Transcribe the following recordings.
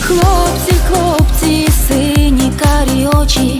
Хлопці, хлопці, сині карі очі,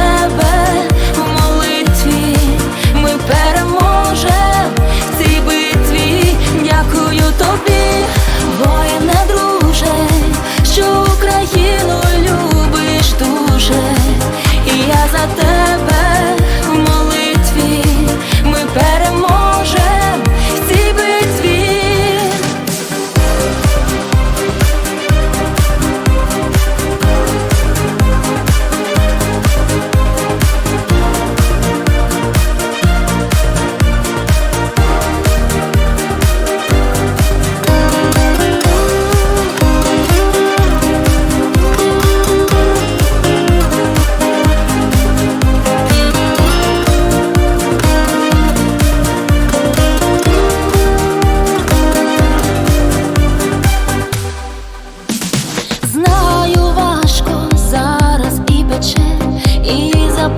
я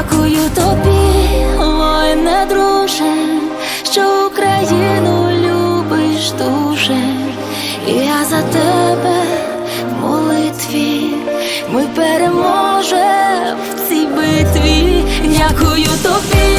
Дякую тобі, воїне друже, що Україну любиш дуже, я за тебе в молитві, ми переможемо в цій битві. Дякую тобі.